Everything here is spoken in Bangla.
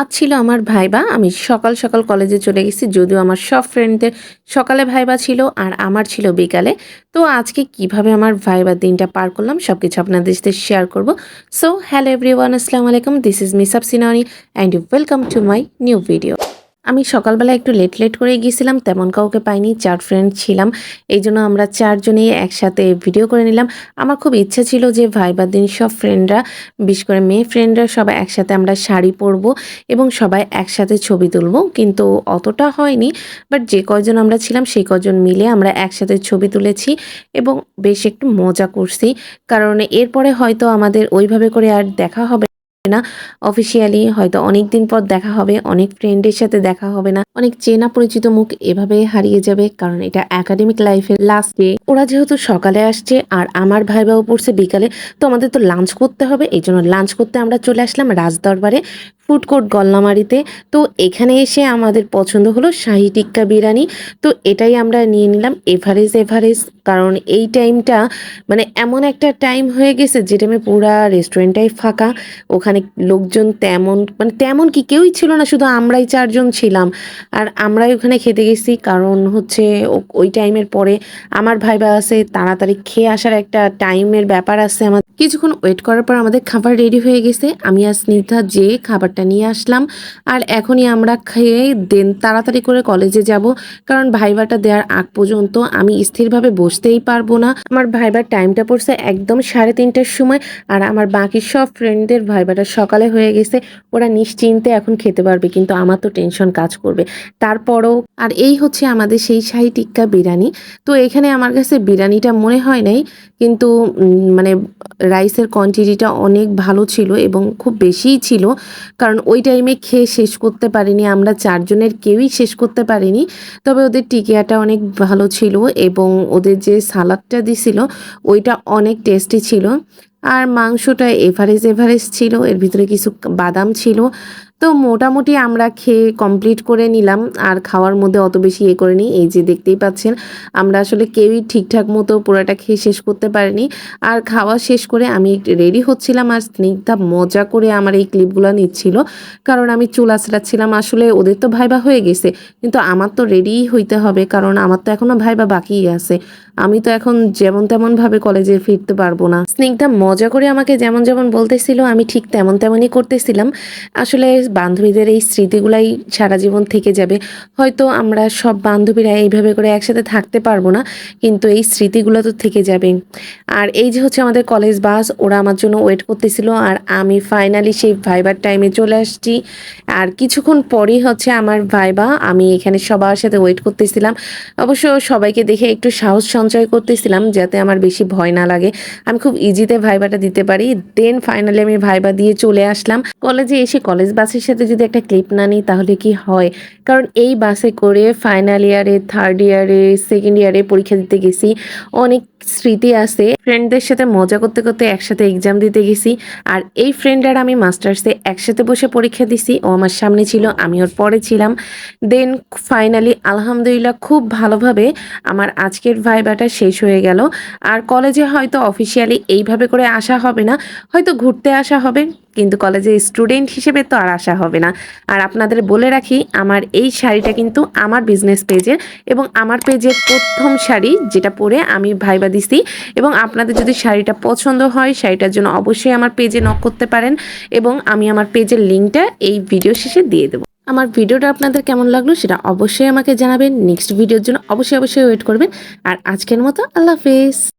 আজ ছিল আমার ভাইবা। আমি সকাল সকাল কলেজে চলে গেছি, যদিও আমার সব ফ্রেন্ডদের সকালে ভাইবা ছিল আর আমার ছিল বিকালে। তো আজকে কীভাবে আমার ভাইবার দিনটা পার করলাম সব কিছু আপনাদের সাথে শেয়ার করব। সো হ্যালো এভরিওয়ান আসসালামু আলাইকুম this is Misab Sinani and welcome to my new video আমি সকালবেলা একটু লেট লেট করে গিয়েছিলাম, তেমন কাউকে পাইনি, চার ফ্রেন্ড ছিলাম। এই জন্য আমরা চারজনেই একসাথে ভিডিও করে নিলাম। আমার খুব ইচ্ছা ছিল যে ভাইবার দিন সব ফ্রেন্ডরা বিশেষ করে মেয়ে ফ্রেন্ডরা সবাই একসাথে আমরা শাড়ি পরবো এবং সবাই একসাথে ছবি তুলবো। কিন্তু অতটা হয়নি বাট যে কয়জন আমরা ছিলাম, সেই কয়জন মিলে আমরা একসাথে ছবি তুলেছি এবং বেশ একটু মজা করছি। কারণ এরপরে হয়তো আমাদের ওইভাবে করে আর দেখা হবে না। অফিসিয়ালি হয়তো অনেক দিন পর দেখা হবে, অনেক ফ্রেন্ডের সাথে দেখা হবে না। অনেক চেনা পরিচিত মুখ এভাবে হারিয়ে যাবে, কারণ এটা একাডেমিক লাইফের লাস্ট ডে ওরা যেহেতু সকালে আসছে, আর আমার ভাই বাবু পড়ছে বিকালে, তো আমাদের তো লাঞ্চ করতে হবে এই জন্য লাঞ্চ করতে আমরা চলে আসলাম রাজদরবারে। ফুড কোর্ট গল্লামারিতে তো এখানে এসে আমাদের পছন্দ হলো শাহি টিক্কা বিরিয়ানি। তো এটাই আমরা নিয়ে নিলাম এভারেজ এভারেজ। কারণ এই টাইমটা মানে এমন একটা টাইম হয়ে গেছে যে টাইমে পুরা রেস্টুরেন্টটাই ফাঁকা। ওখানে লোকজন তেমন মানে তেমন কি কেউই ছিল না, শুধু আমরাই চারজন ছিলাম। আর আমরাই ওখানে খেতে গেছি। কারণ হচ্ছে ওই টাইমের পরে আমার ভাইবা আছে, তাড়াতাড়ি খেয়ে আসার একটা টাইমের ব্যাপার আছে আমার কিছুক্ষণ ওয়েট করার পর আমাদের খাবার রেডি হয়ে গেছে। আমি আর স্নিগ্ধা যে খাবারটা নিয়ে আসলাম, আর এখনই আমরা খেয়ে দেন তাড়াতাড়ি করে কলেজে যাব, কারণ ভাইবাটা দেওয়ার আগ পর্যন্ত আমি স্থিরভাবে বসতেই পারব না। আমার ভাইবার টাইমটা পড়ছে একদম সাড়ে তিনটার সময়, আর আমার বাকি সব ফ্রেন্ডদের ভাইবাটা সকালে হয়ে গেছে। ওরা নিশ্চিন্তে এখন খেতে পারবে, কিন্তু আমার তো টেনশন কাজ করবে। তারপরও, আর এই হচ্ছে আমাদের সেই শাহি টিক্কা বিরিয়ানি। তো এখানে আমার কাছে বিরিয়ানিটা মনে হয় নাই, কিন্তু মানে রাইসের কোয়ান্টিটিটা অনেক ভালো ছিল এবং খুব বেশিই ছিল। কারণ ওই টাইমে খেয়ে শেষ করতে পারিনি, আমরা চারজনের কেউই শেষ করতে পারিনি। তবে ওদের টিকিয়াটা অনেক ভালো ছিল এবং ওদের যে সালাদটা দিছিল, ওইটা অনেক টেস্টি ছিল। আর মাংসটা এভারেজ এভারেজ ছিল, এর ভিতরে কিছু বাদাম ছিল। তো মোটামুটি আমরা খেয়ে কমপ্লিট করে নিলাম। আর খাওয়ার মধ্যে অত বেশি ইয়ে করে নিই এই যে দেখতেই পাচ্ছেন, আমরা আসলে কেউই ঠিকঠাক মতো পুরোটা খেয়ে শেষ করতে পারিনি। আর খাওয়া শেষ করে আমি রেডি হচ্ছিলাম আর স্নিগ্ধা মজা করে আমার এই ক্লিপগুলো নিচ্ছিল। কারণ আমি চুল আঁচড়াচ্ছিলাম, আসলে ওদের তো ভাইবা হয়ে গেছে। কিন্তু আমার তো রেডিই হইতে হবে, কারণ আমার তো এখনও ভাইবা বাকিই আছে। আমি তো এখন যেমন তেমন ভাবে কলেজে ফিরতে পারব না। স্নিগ্ধা মজা করে আমাকে যেমন যেমন বলতেছিল, আমি ঠিক তেমন তেমনই করতেছিলাম। আসলে বান্ধবীদের এই স্মৃতিগুলাই সারা জীবন থেকে যাবে। হয়তো আমরা সব বান্ধবীরা এইভাবে করে একসাথে থাকতে পারব না, কিন্তু এই স্মৃতিগুলো তো থেকে যাবে। আর এই যে হচ্ছে আমাদের কলেজ বাস, ওরা আমার জন্য ওয়েট করতেছিল আর আমি ফাইনালি সেই ভাইবার টাইমে চলে আসছি। আর কিছুক্ষণ পরেই হচ্ছে আমার ভাইবা আমি এখানে সবার সাথে ওয়েট করতেছিলাম। অবশ্য সবাইকে দেখে একটু সাহস সঞ্চয় করতেছিলাম যাতে আমার বেশি ভয় না লাগে। আমি খুব ইজিতে ভাইবাটা দিতে পারি। দেন ফাইনালি আমি ভাইবা দিয়ে চলে আসলাম। কলেজে এসে কলেজ বাসের সাথে যদি একটা ক্লিপ না নিই, তাহলে কি হয়? কারণ এই বাসে করে ফাইনাল ইয়ারে থার্ড ইয়ারে সেকেন্ড ইয়ারে পরীক্ষা দিতে গেছি, অনেক স্মৃতি আছে। ফ্রেন্ডদের সাথে মজা করতে করতে একসাথে এক্সাম দিতে গেছি আর এই ফ্রেন্ড আর আমি মাস্টার্সে একসাথে বসে পরীক্ষা দিছি। ও আমার সামনে ছিল, আমি ওর পরে ছিলাম। দেন ফাইনালি আলহামদুলিল্লাহ, খুব ভালোভাবে আমার আজকের ভাইবাটা শেষ হয়ে গেল। আর কলেজে হয়তো অফিসিয়ালি এইভাবে করে আসা হবে না। হয়তো ঘুরতে আসা হবে, কিন্তু কলেজে স্টুডেন্ট হিসেবে তো আর আসা হবে না। আর আপনাদের বলে রাখি, আমার এই শাড়িটা কিন্তু আমার বিজনেস পেজের এবং আমার পেজের প্রথম শাড়ি যেটা পরে আমি ভাইবা দিছি এবং আপনাদের যদি শাড়িটা পছন্দ হয়, শাড়িটার জন্য অবশ্যই আমার পেজে নক করতে পারেন এবং আমি আমার পেজের লিঙ্কটা এই ভিডিও শেষে দিয়ে দেবো। আমার ভিডিওটা আপনাদের কেমন লাগল সেটা অবশ্যই আমাকে জানাবেন। নেক্সট ভিডিওর জন্য অবশ্যই অবশ্যই ওয়েট করবেন। আর আজকের মতো আল্লাহ হাফেজ।